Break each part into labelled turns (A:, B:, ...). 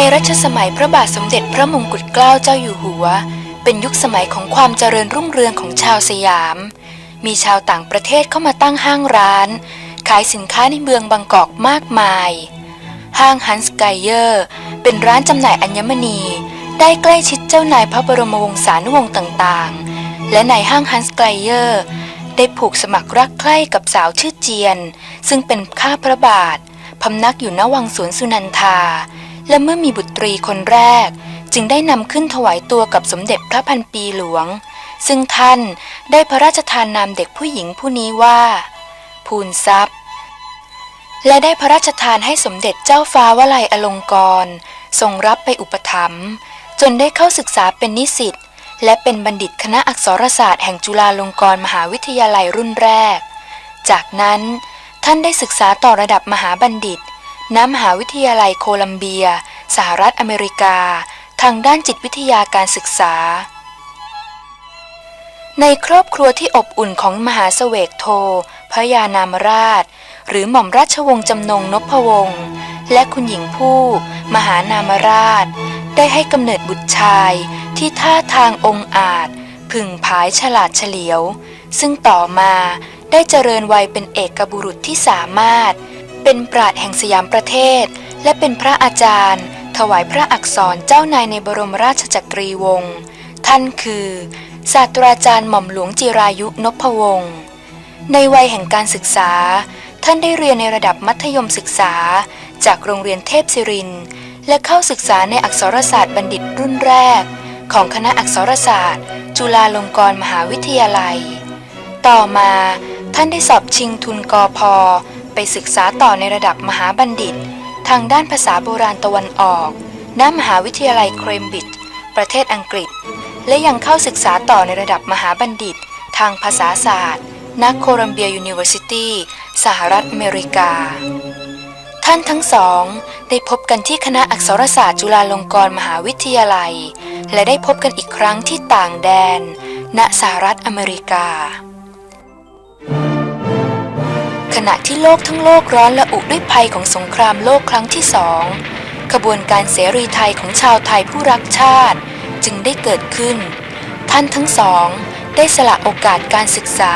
A: ในรัชสมัยพระบาทสมเด็จพระมงกุฎเกล้าเจ้าอยู่หัว เป็นยุคสมัยของความเจริญรุ่งเรืองของชาวสยาม มีชาวต่างประเทศเข้ามาตั้งห้างร้าน ขายสินค้าในเมืองบางกอกมากมาย ห้างฮันส์ไกเยอร์เป็นร้านจำหน่ายอัญมณี ได้ใกล้ชิดเจ้านายพระบรมวงศานุวงศ์ต่างๆ และในห้างฮันส์ไกเยอร์ได้ผูกสมัครรักใคร่กับสาวชื่อเจียน ซึ่งเป็นข้าพระบาทพำนักอยู่ณวังสวนสุนันทา และเมื่อมีบุตรีคนแรก จึงได้นำขึ้นถวายตัวกับสมเด็จพระพันปีหลวง ซึ่งท่านได้พระราชทานนามเด็กผู้หญิงผู้นี้ว่า ภูนทรัพย์ และได้พระราชทานให้สมเด็จเจ้าฟ้าวลัยอลงกรทรงรับไปอุปถัมภ์จนได้เข้าศึกษาเป็นนิสิตและเป็นบัณฑิตคณะอักษรศาสตร์แห่งจุฬาลงกรณ์มหาวิทยาลัยรุ่นแรก จากนั้นท่านได้ศึกษาต่อระดับมหาบัณฑิต ณมหาวิทยาลัยโคลัมเบีย สหรัฐอเมริกา ทางด้านจิตวิทยาการศึกษา ในครอบครัวที่อบอุ่นของมหาเสวกโท พระยานามราช หรือหม่อมราชวงศ์จำนงนพวงศ์และคุณหญิงผู้ มหานามราช ได้ให้กำเนิดบุตรชายที่ท่าทางองอาจ ผึ่งผายฉลาดเฉลียว ซึ่งต่อมาได้เจริญวัยเป็นเอกบุรุษที่สามารถ เป็นปราดแห่งสยามประเทศ และเป็นพระอาจารย์ ถวายพระอักษรเจ้านายในบรมราชจักรีวงศ์ท่านคือ ศาสตราจารย์หม่อมหลวงจิรายุนพวงศ์ในวัยแห่งการศึกษา ท่านได้เรียนในระดับมัธยมศึกษา จากโรงเรียนเทพศิริน และเข้าศึกษาในอักษรศาสตร์บัณฑิตรุ่นแรก ของคณะอักษรศาสตร์ จุฬาลงกรณ์มหาวิทยาลัย ต่อมาท่านได้สอบชิงทุนกอพอ ไปศึกษาต่อในระดับมหาบัณฑิต ทางด้านภาษาโบราณตะวันออก ณ มหาวิทยาลัยเคมบริดจ์ ประเทศอังกฤษ และยังเข้าศึกษาต่อในระดับมหาบัณฑิต ทางภาษาศาสตร์ ณ โคลัมเบียยูนิเวอร์ซิตี้ สหรัฐอเมริกา ท่านทั้งสอง ได้พบกันที่คณะอักษรศาสตร์จุฬาลงกรณ์มหาวิทยาลัย และได้พบกันอีกครั้งที่ต่างแดน ณ สหรัฐอเมริกา ขณะที่โลกทั้งโลกร้อนละอุด้วยภัยของสงครามโลกครั้งที่สองขบวนการเสรีไทยของชาวไทยผู้รักชาติ จึงได้เกิดขึ้น ท่านทั้งสอง ได้สละโอกาสการศึกษา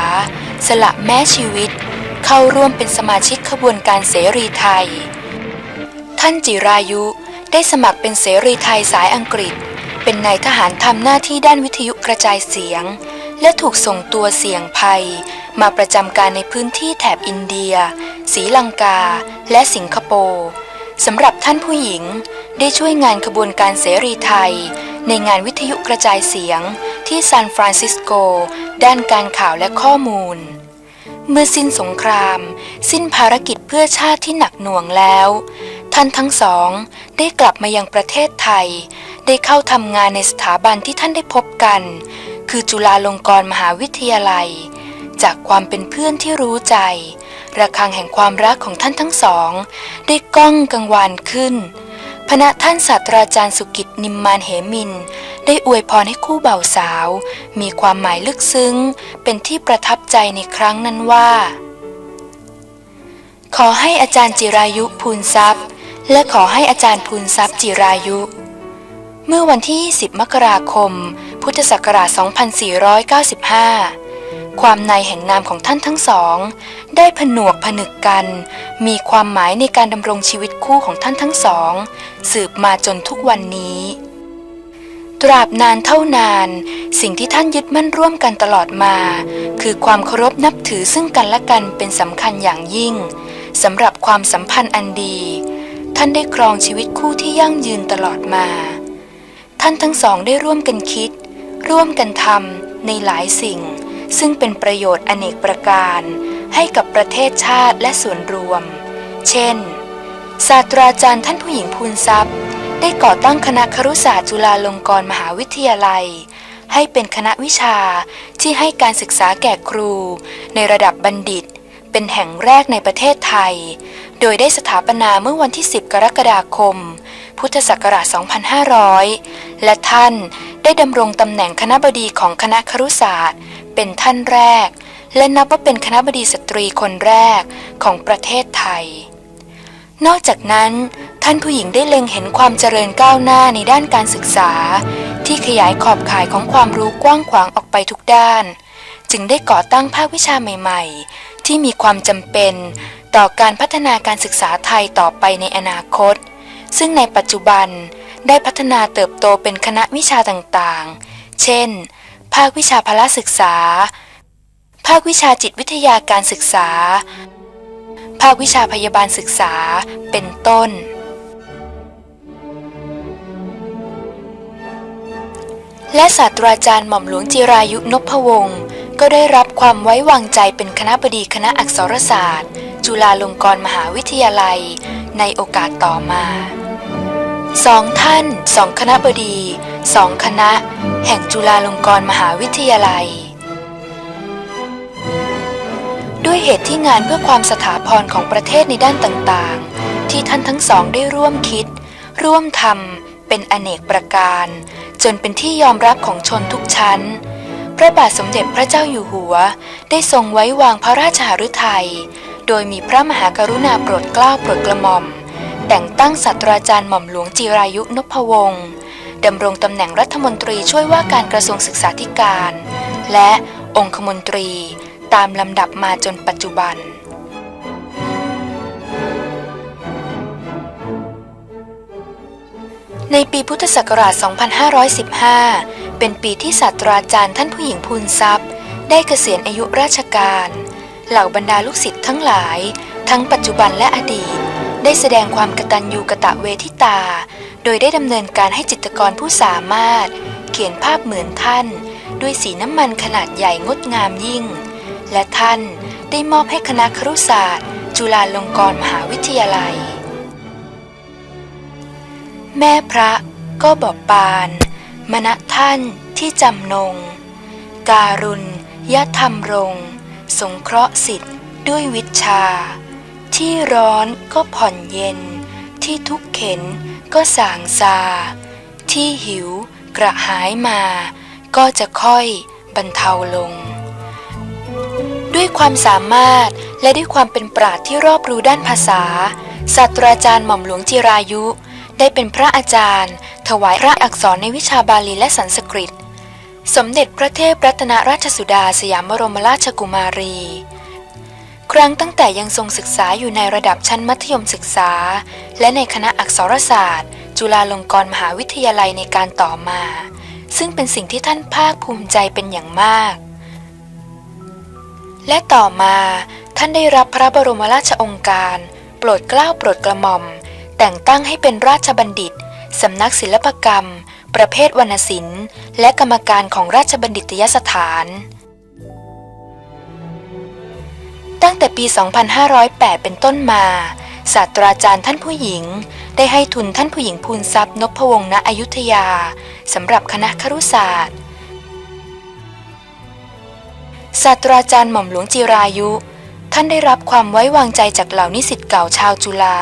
A: สละแม้ชีวิต เข้าร่วมเป็นสมาชิกขบวนการเสรีไทย ท่านจิรายุได้สมัครเป็นเสรีไทยสายอังกฤษ เป็นนายทหารทำหน้าที่ด้านวิทยุกระจายเสียง และถูกส่งตัวเสี่ยงภัย มาประจำการในพื้นที่แถบอินเดียศรีลังกา และสิงคโปร์สำหรับท่านผู้หญิงได้ช่วยงานขบวนการเสรีไทย ในงานวิทยุกระจายเสียงที่ซานฟรานซิสโก ด้านการข่าวและข้อมูล เมื่อสิ้นสงคราม สิ้นภารกิจเพื่อชาติที่หนักหน่วงแล้ว ท่านทั้งสองได้กลับมายังประเทศไทย ได้เข้าทำงานในสถาบันที่ท่านได้พบกัน คือจุฬาลงกรณ์มหาวิทยาลัย จากความเป็นเพื่อนที่รู้ใจ ระฆังแห่งความรักของท่านทั้งสอง ได้ก้องกังวานขึ้นพณะท่านศาสตราจารย์สุกิจนิมมานเหมิน ได้อวยพรให้คู่บ่าวสาว มีความหมายลึกซึ้ง เป็นที่ประทับใจในครั้งนั้นว่า ขอให้อาจารย์จิรายุพูนทรัพย์ และขอให้อาจารย์พูนทรัพย์จิรายุ เมื่อวันที่20มกราคม พุทธศักราช 2495 ความในแห่งนามของท่านทั้งสอง ได้ผนวกผนึกกัน มีความหมายในการดำรงชีวิตคู่ของท่านทั้งสอง สืบมาจนทุกวันนี้ ตราบนานเท่านาน สิ่งที่ท่านยึดมั่นร่วมกันตลอดมา คือความเคารพนับถือซึ่งกันและกันเป็นสำคัญอย่างยิ่งสำหรับความสัมพันธ์อันดี ท่านได้ครองชีวิตคู่ที่ยั่งยืนตลอดมา ท่านทั้งสองได้ร่วมกันคิด ร่วมกันทำในหลายสิ่ง ซึ่งเป็นประโยชน์อเนกประการ ให้กับประเทศชาติและส่วนรวม เช่น ศาสตราจารย์ท่านผู้หญิงพูนทรัพย์ ได้ก่อตั้งคณะครุศาสตร์จุฬาลงกรณ์มหาวิทยาลัย ให้เป็นคณะวิชาที่ให้การศึกษาแก่ครู ในระดับบัณฑิต เป็นแห่งแรกในประเทศไทย โดยได้สถาปนาเมื่อวันที่ 10 กรกฎาคม พุทธศักราช 2500 และท่านได้ดำรงตำแหน่งคณะบดีของคณะครุศาสตร์ เป็นท่านแรก และนับว่าเป็นคณะบดีสตรีคนแรกของประเทศไทย นอกจากนั้นท่านผู้หญิงได้เล็งเห็นความเจริญก้าวหน้าในด้านการศึกษา ที่ขยายขอบข่ายของความรู้กว้างขวางออกไปทุกด้าน จึงได้ก่อตั้งภาควิชาใหม่ ๆ ที่มีความจำเป็นต่อการพัฒนาการศึกษาไทยต่อไปในอนาคต ซึ่งในปัจจุบัน ได้พัฒนาเติบโตเป็นคณะวิชาต่างๆ เช่น ภาควิชาพละศึกษา ภาควิชาจิตวิทยาการศึกษา ภาควิชาพยาบาลศึกษา เป็นต้น และศาสตราจารย์หม่อมหลวงจิรายุนพวงศ์ก็ได้รับความไว้วางใจเป็นคณะบดีคณะอักษรศาสตร์ จุฬาลงกรณ์มหาวิทยาลัย ในโอกาสต่อมา สองท่านสองคณะบดีสองคณะ แห่งจุฬาลงกรณ์มหาวิทยาลัย ด้วยเหตุที่งานเพื่อความสถาพรของประเทศในด้านต่างๆ ที่ท่านทั้งสองได้ร่วมคิด ร่วมทำเป็นอเนกประการ จนเป็นที่ยอมรับของชนทุกชั้น พระบาทสมเด็จพระเจ้าอยู่หัว ได้ทรงไว้วางพระราชหฤทัยโดยมีพระมหากรุณาโปรดเกล้าโปรดกระหม่อม แต่งตั้งศาสตราจารย์หม่อมหลวงจิรายุนพวงศ์ดำรงตำแหน่งรัฐมนตรีช่วยว่าการกระทรวงศึกษาธิการ และองคมนตรีตามลำดับมาจนปัจจุบัน ในปีพุทธศักราช 2515 เป็นปีที่ศาสตราจารย์ท่านผู้หญิงพูนทรัพย์ ได้เกษียณอายุราชการ เหล่าบรรดาลูกศิษย์ทั้งหลาย ทั้งปัจจุบันและอดีต ได้แสดงความกตัญญูกะตะเวทิตา โดยได้ดำเนินการให้จิตรกรผู้สามารถ เขียนภาพเหมือนท่าน ด้วยสีน้ำมันขนาดใหญ่งดงามยิ่ง และท่านได้มอบให้คณะครุศาสตร์ จุฬาลงกรณ์มหาวิทยาลัย แม่พระก็บอกปาน มณท่านที่จำนง การุณยธรรมรง สงเคราะห์สิทธิ์ด้วยวิชา ที่ร้อนก็ผ่อนเย็น ที่ทุกข์เข็นก็สางซา ที่หิวกระหายมา ก็จะค่อยบรรเทาลง ด้วยความสามารถและด้วยความเป็นปราดที่รอบรู้ด้านภาษาศาสตราจารย์หม่อมหลวงจิรายุ ได้เป็นพระอาจารย์ ถวายพระอักษรในวิชาบาลีและสันสกฤต สมเด็จพระเทพรัตนราชสุดาสยามบรมราชกุมารี ครั้งตั้งแต่ยังทรงศึกษาอยู่ในระดับชั้นมัธยมศึกษา และในคณะอักษรศาสตร์ จุฬาลงกรณ์มหาวิทยาลัยในการต่อมา ซึ่งเป็นสิ่งที่ท่านภาคภูมิใจเป็นอย่างมาก และต่อมาท่านได้รับพระบรมราชองค์การ โปรดเกล้าโปรดกระหม่อม แต่งตั้งให้เป็นราชบัณฑิตสำนักศิลปกรรม ประเภทวรรณศิลป์ และกรรมการของราชบัณฑิตยสถาน ตั้งแต่ปี 2508 เป็นต้นมา ศาสตราจารย์ท่านผู้หญิง ได้ให้ทุนท่านผู้หญิงพูนทรัพย์นพวงศ์ณอยุธยาสำหรับคณะครุศาสตร์ ศาสตราจารย์หม่อมหลวงจิรายุ ท่านได้รับความไว้วางใจจากเหล่านิสิตเก่าชาวจุฬา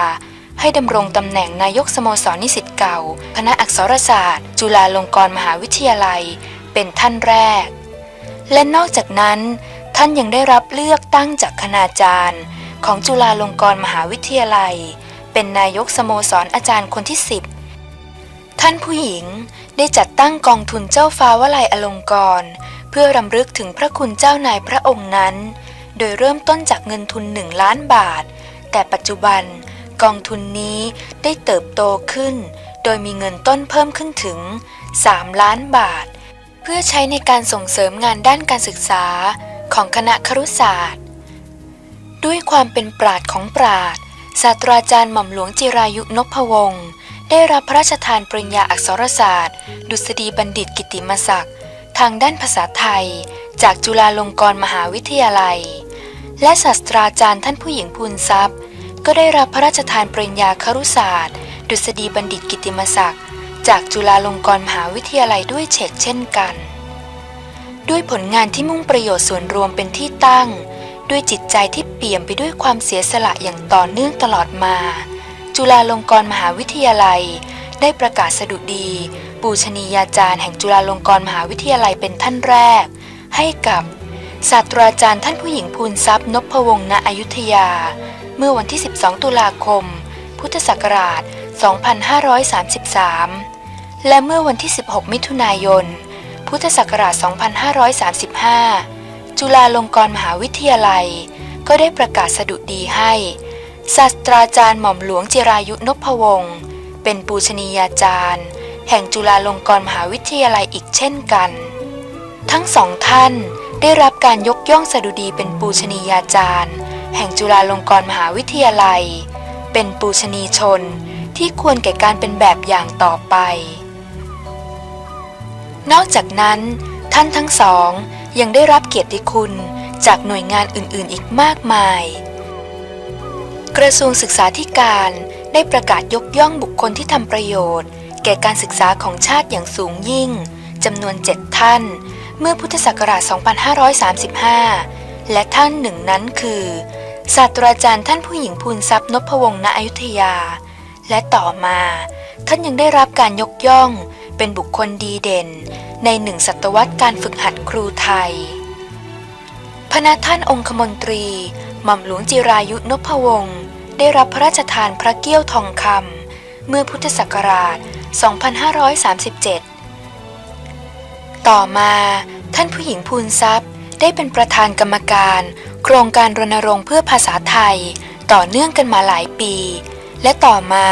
A: ให้ดำรงตำแหน่งนายกสโมสรนิสิตเก่า คณะอักษรศาสตร์ จุฬาลงกรณ์มหาวิทยาลัย เป็นท่านแรก และนอกจากนั้น ท่านยังได้รับเลือกตั้งจากคณาจารย์ ของจุฬาลงกรณ์มหาวิทยาลัย เป็นนายกสโมสรอาจารย์คนที่ 10 ท่านผู้หญิงได้จัดตั้งกองทุนเจ้าฟ้าวลัยอลงกรณ์เพื่อรำลึกถึงพระคุณเจ้านายพระองค์นั้น โดยเริ่มต้นจากเงินทุนหนึ่งล้านบาท แต่ปัจจุบันกองทุนนี้ได้เติบโตขึ้น โดยมีเงินต้นเพิ่มขึ้นถึง 3 ล้านบาท เพื่อใช้ในการส่งเสริมงานด้านการศึกษา ของคณะครุศาสตร์ ด้วยความเป็นปราดของปราดศาสตราจารย์หม่อมหลวงจิรายุนพวงศ์ได้รับพระราชทานปริญญาอักษรศาสตร์ ดุษฎีบัณฑิตกิติมศักดิ์ทางด้านภาษาไทย จากจุฬาลงกรณ์มหาวิทยาลัย และศาสตราจารย์ท่านผู้หญิงพูนทรัพย์ ก็ได้รับพระราชทานปริญญาครุศาสตร์ ดุษฎีบัณฑิตกิติมศักดิ์จากจุฬาลงกรณ์มหาวิทยาลัยด้วยเฉกเช่นกัน ด้วยผลงานที่มุ่งประโยชน์ส่วนรวมเป็นที่ตั้ง ด้วยจิตใจที่เปี่ยมไปด้วยความเสียสละอย่างต่อเนื่องตลอดมา จุฬาลงกรณ์มหาวิทยาลัย ได้ประกาศสดุดี ปูชนียาจารย์แห่งจุฬาลงกรณ์มหาวิทยาลัยเป็นท่านแรก ให้กับศาสตราจารย์ท่านผู้หญิงพูนทรัพย์นพวงศ์ณอยุธยา เมื่อวันที่ 12 ตุลาคม พุทธศักราช 2533 และเมื่อวันที่ 16 มิถุนายน พุทธศักราช 2535 จุฬาลงกรณ์มหาวิทยาลัย ก็ได้ประกาศสดุดีให้ ศาสตราจารย์หม่อมหลวงจิรายุนพวงศ์เป็นปูชนียาจารย์ แห่งจุฬาลงกรณ์มหาวิทยาลัยอีกเช่นกัน ทั้งสองท่านได้รับการยกย่องสดุดีเป็นปูชนียาจารย์ แห่งจุฬาลงกรณ์มหาวิทยาลัย เป็นปูชนีชนที่ควรแก่การเป็นแบบอย่างต่อไป นอกจากนั้น ท่านทั้งสองยังได้รับเกียรติคุณจากหน่วยงานอื่นๆ อีกมากมาย กระทรวงศึกษาธิการได้ประกาศยกย่องบุคคลที่ทำประโยชน์ แก่การศึกษาของชาติอย่างสูงยิ่งจำนวนเจ็ดท่าน เมื่อพุทธศักราช 2535 และท่านหนึ่งนั้นคือ ศาสตราจารย์ท่านผู้หญิงพูนทรัพย์นพวงศ์ณอยุธยา และต่อมา ท่านยังได้รับการยกย่อง เป็นบุคคลดีเด่นในหนึ่งศตวรรษการฝึกหัดครูไทย พระท่านองคมนตรีหม่อมหลวงจิรายุนพวงศ์ได้รับพระราชทานพระเกี้ยวทองคำเมื่อพุทธศักราช 2537 ต่อมาท่านผู้หญิงพูนทรัพย์ได้เป็นประธานกรรมการ โครงการรณรงค์เพื่อภาษาไทย ต่อเนื่องกันมาหลายปี และต่อมา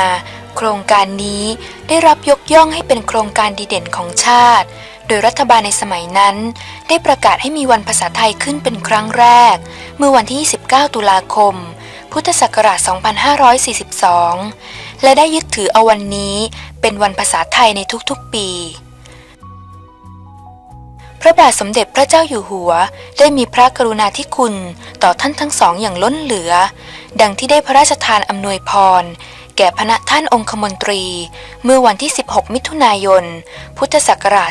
A: โครงการนี้ได้รับยกย่องให้เป็นโครงการดีเด่นของชาติ โดยรัฐบาลในสมัยนั้น ได้ประกาศให้มีวันภาษาไทยขึ้นเป็นครั้งแรก เมื่อวันที่ 29 ตุลาคม พุทธศักราช 2542 และได้ยึดถือเอาวันนี้เป็นวันภาษาไทยในทุกๆปีพระบาทสมเด็จพระเจ้าอยู่หัว ได้มีพระกรุณาธิคุณต่อท่านทั้งสองอย่างล้นเหลือ ดังที่ได้พระราชทานอำนวยพร แก่พระท่านองคมนตรี เมื่อวันที่ 16 มิถุนายน พุทธศักราช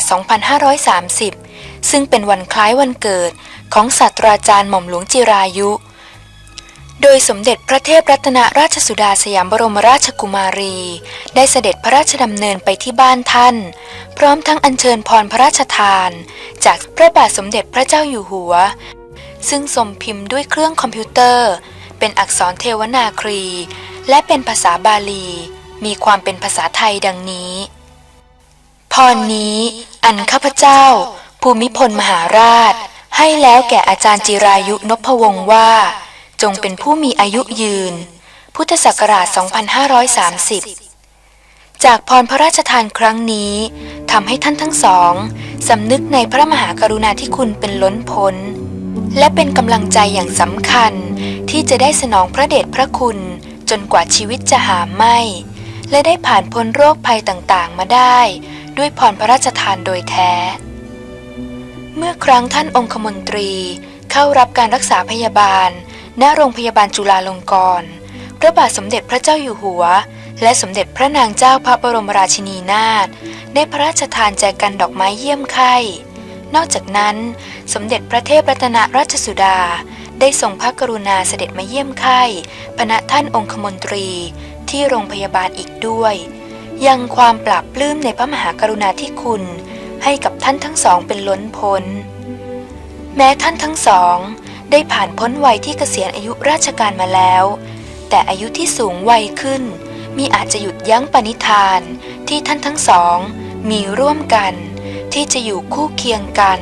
A: 2530 ซึ่งเป็นวันคล้ายวันเกิดของศาสตราจารย์หม่อมหลวงจิรายุ โดยสมเด็จพระเทพรัตนราชสุดาสยามบรมราชกุมารี ได้เสด็จพระราชดำเนินไปที่บ้านท่าน พร้อมทั้งอัญเชิญพรพระราชทาน จากพระบาทสมเด็จพระเจ้าอยู่หัว ซึ่งสมพิมพ์ด้วยเครื่องคอมพิวเตอร์ เป็นอักษรเทวนาครี และเป็นภาษาบาลี มีความเป็นภาษาไทยดังนี้ พรนี้ อันข้าพเจ้า ภูมิพลมหาราช ให้แล้วแก่อาจารย์จิรายุนพวงศ์ว่า จงเป็นผู้มีอายุยืน พุทธศักราช 2530 จากพรพระราชทานครั้งนี้ทำให้ท่านทั้งสองสำนึกในพระมหากรุณาธิคุณเป็นล้นพ้นและเป็นกำลังใจอย่างสำคัญที่จะได้สนองพระเดชพระคุณ จนกว่าชีวิตจะหาไม่ และได้ผ่านพ้นโรคภัยต่างๆมาได้ ด้วยพรพระราชทานโดยแท้ เมื่อครั้งท่านองคมนตรีเข้ารับการรักษาพยาบาล ณโรงพยาบาลจุฬาลงกรณ์พระบาทสมเด็จพระเจ้าอยู่หัว และสมเด็จพระนางเจ้าพระบรมราชินีนาถได้พระราชทานแจกันดอกไม้เยี่ยมไข้ นอกจากนั้น สมเด็จพระเทพรัตนราชสุดา ได้ทรงพระกรุณาเสด็จมาเยี่ยมไข้พณะท่านองคมนตรีที่โรงพยาบาลอีกด้วย ยังความปราบปลื้มในพระมหากรุณาธิคุณให้กับท่านทั้งสองเป็นล้นพ้น แม้ท่านทั้งสอง ได้ผ่านพ้นวัยที่เกษียณอายุราชการมาแล้ว แต่อายุที่สูงวัยขึ้น มีอาจจะหยุดยั้งปณิธานที่ท่านทั้งสอง มีร่วมกัน ที่จะอยู่คู่เคียงกัน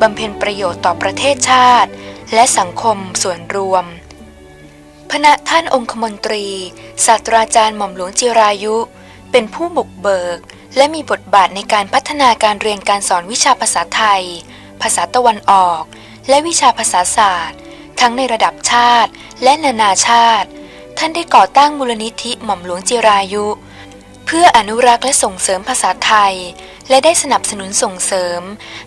A: บำเพ็ญประโยชน์ต่อประเทศชาติ และสังคมส่วนรวมพณะท่านองคมนตรีศาสตราจารย์หม่อมหลวงจิรายุ เป็นผู้บุกเบิก และมีบทบาทในการพัฒนาการเรียนการสอนวิชาภาษาไทย ภาษาตะวันออก และวิชาภาษาศาสตร์ ทั้งในระดับชาติและนานาชาติ ท่านได้ก่อตั้งมูลนิธิหม่อมหลวงจิรายุ เพื่ออนุรักษ์และส่งเสริมภาษาไทยและได้สนับสนุนส่งเสริม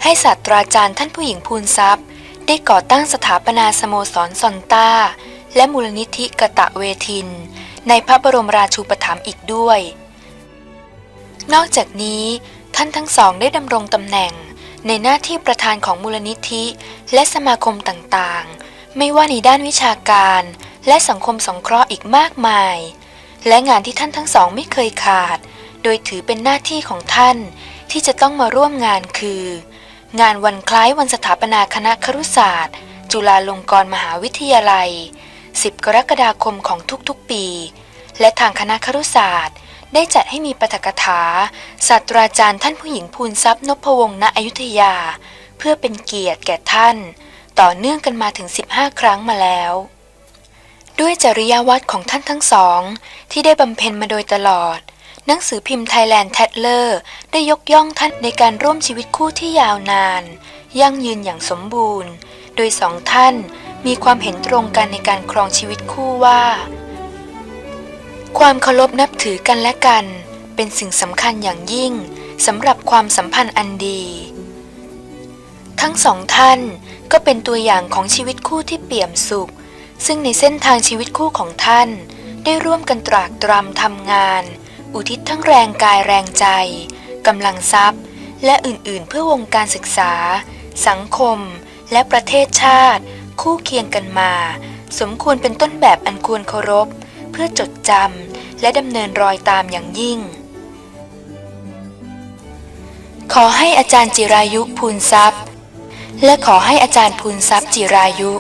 A: ให้ศาสตราจารย์ท่านผู้หญิงพูนทรัพย์ ได้ก่อตั้งสถาปนาสโมสรซอนต้า และมูลนิธิกะตะเวทิน ในพระบรมราชูปถัมภ์อีกด้วย นอกจากนี้ท่านทั้งสองได้ดำรงตำแหน่ง ในหน้าที่ประธานของมูลนิธิและสมาคมต่างๆ ไม่ว่าในด้านวิชาการ และสังคมสงเคราะห์อีกมากมาย และงานที่ท่านทั้งสองไม่เคยขาด โดยถือเป็นหน้าที่ของท่านที่จะต้องมาร่วมงานคือ งานวันคล้ายวันสถาปนาคณะครุศาสตร์ จุฬาลงกรณ์มหาวิทยาลัย 10 กรกฎาคมของทุกๆปี และทางคณะครุศาสตร์ ได้จัดให้มีปาฐกถาศาสตราจารย์ท่านผู้หญิงภูนทรัพย์นพวงศ์ณอยุธยา เพื่อเป็นเกียรติแก่ท่าน ต่อเนื่องกันมาถึง 15 ครั้งมาแล้ว ด้วยจริยวัตรของท่านทั้งสอง ที่ได้บำเพ็ญมาโดยตลอด หนังสือพิมพ์ไทยแลนด์แทเลอร์ได้ยกย่องท่านในการร่วมชีวิตคู่ที่ยาวนาน ยั่งยืนอย่างสมบูรณ์ โดยสองท่านมีความเห็นตรงกันในการครองชีวิตคู่ว่า ความเคารพนับถือกันและกัน เป็นสิ่งสำคัญอย่างยิ่งสำหรับความสัมพันธ์อันดี ทั้งสองท่านก็เป็นตัวอย่างของชีวิตคู่ที่เปี่ยมสุข ซึ่งในเส้นทางชีวิตคู่ของท่าน ได้ร่วมกันตรากตรำทำงาน อุทิศทั้งแรงกายแรงใจกำลังทรัพย์ และอื่นๆ เพื่อวงการศึกษา สังคม และประเทศชาติ คู่เคียงกันมา สมควรเป็นต้นแบบอันควรเคารพ เพื่อจดจำและดำเนินรอยตามอย่างยิ่ง ขอให้อาจารย์จิรายุพูนทรัพย์ และขอให้อาจารย์พูนทรัพย์จิรายุ